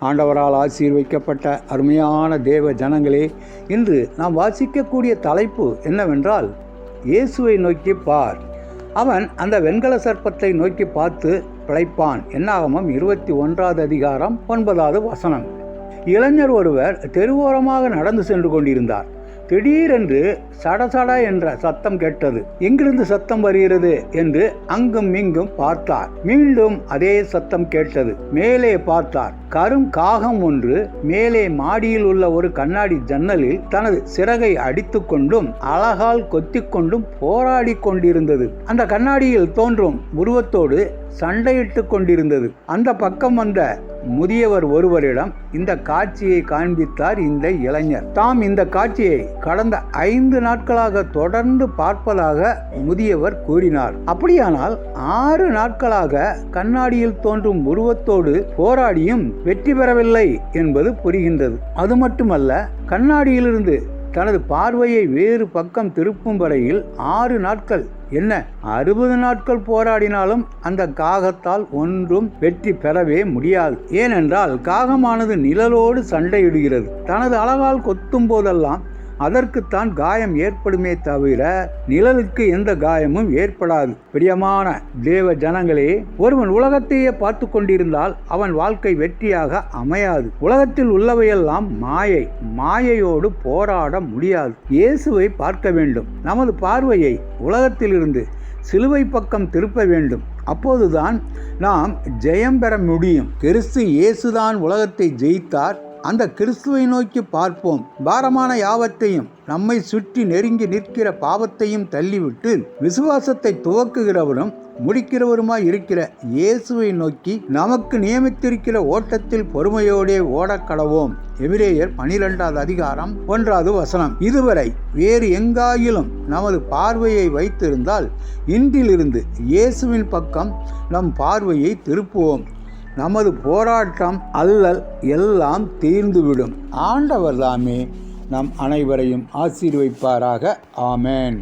ஆண்டவரால் ஆசீர்வைக்கப்பட்ட அருமையான தேவ ஜனங்களே இன்று நாம் வாசிக்கக்கூடிய தலைப்பு என்னவென்றால் இயேசுவை நோக்கி பார். அவன் அந்த வெண்கல சர்ப்பத்தை நோக்கி பார்த்து பிழைப்பான். என்னாகமம் இருபத்தி ஒன்றாவது அதிகாரம் ஒன்பதாவது வசனம். இளைஞர் ஒருவர் தெருவோரமாக நடந்து சென்று கொண்டிருந்தார். திடீரென்று சடசட என்ற சத்தம் கேட்டது. எங்கிருந்து சத்தம் வருகிறது? என்று அங்கும் இங்கும் பார்த்தார். மீண்டும் அதே சத்தம் கேட்டது. மேலே பார்த்தார். கரும் காகம் ஒன்று மேலே மாடியில் உள்ள ஒரு கண்ணாடி ஜன்னலில் தனது சிறகை அடித்துக்கொண்டும் அழகால் கொத்திக்கொண்டும் போராடி கொண்டிருந்தது. அந்த கண்ணாடியில் தோன்றும் உருவத்தோடு சண்டையிட்டு கொண்டிருந்தது. அந்த பக்கம் வந்த முதியவர் ஒருவரிடம் இந்த காட்சியை காண்பித்தார் இந்த இளைஞர். தாம் இந்த காட்சியை கடந்த ஐந்து நாட்களாக தொடர்ந்து பார்ப்பதாக முதியவர் கூறினார். அப்படியானால் ஆறு நாட்களாக கண்ணாடியில் தோன்றும் உருவத்தோடு போராடியும் வெற்றி பெறவில்லை என்பது புரிகின்றது. அது மட்டுமல்ல கண்ணாடியிலிருந்து தனது பார்வையை வேறு பக்கம் திருப்பும் வரையில் ஆறு நாட்கள் என்ன அறுபது நாட்கள் போராடினாலும் அந்த காகத்தால் ஒன்றும் வெற்றி பெறவே முடியாது. ஏனென்றால் காகமானது நிழலோடு சண்டையிடுகிறது. தனது அழகால் கொத்தும் போதெல்லாம் அதற்குத்தான் காயம் ஏற்படுமே தவிர நிழலுக்கு எந்த காயமும் ஏற்படாது. பிரியமான தேவ ஜனங்களே ஒருவன் உலகத்தையே பார்த்து கொண்டிருந்தால் அவன் வாழ்க்கை வெற்றியாக அமையாது. உலகத்தில் உள்ளவையெல்லாம் மாயை. மாயையோடு போராட முடியாது. இயேசுவை பார்க்க வேண்டும். நமது பார்வையை உலகத்திலிருந்து சிலுவை பக்கம் திருப்ப வேண்டும். அப்போதுதான் நாம் ஜெயம் பெற முடியும். கிறிஸ்து இயேசுதான் உலகத்தை ஜெயித்தார். அந்த கிறிஸ்துவை நோக்கி பார்ப்போம். பாரமான யாவத்தையும் நம்மை சுற்றி நெருங்கி நிற்கிற பாவத்தையும் தள்ளிவிட்டு விசுவாசத்தை துவக்குகிறவரும் முடிக்கிறவருமாய் இருக்கிற இயேசுவை நோக்கி நமக்கு நியமித்திருக்கிற ஓட்டத்தில் பொறுமையோடே ஓடக் கடவோம் எபிரேயர் பனிரெண்டாவது அதிகாரம் ஒன்றாவது வசனம். இதுவரை வேறு எங்காயிலும் நமது பார்வையை வைத்திருந்தால் இன்றிலிருந்து இயேசுவின் பக்கம் நம் பார்வையை திருப்புவோம். நமது போராட்டம் அல்லல் எல்லாம் தீர்ந்துவிடும். ஆண்டவர் தாமே நம் அனைவரையும் ஆசீர்வைப்பாராக. ஆமேன்.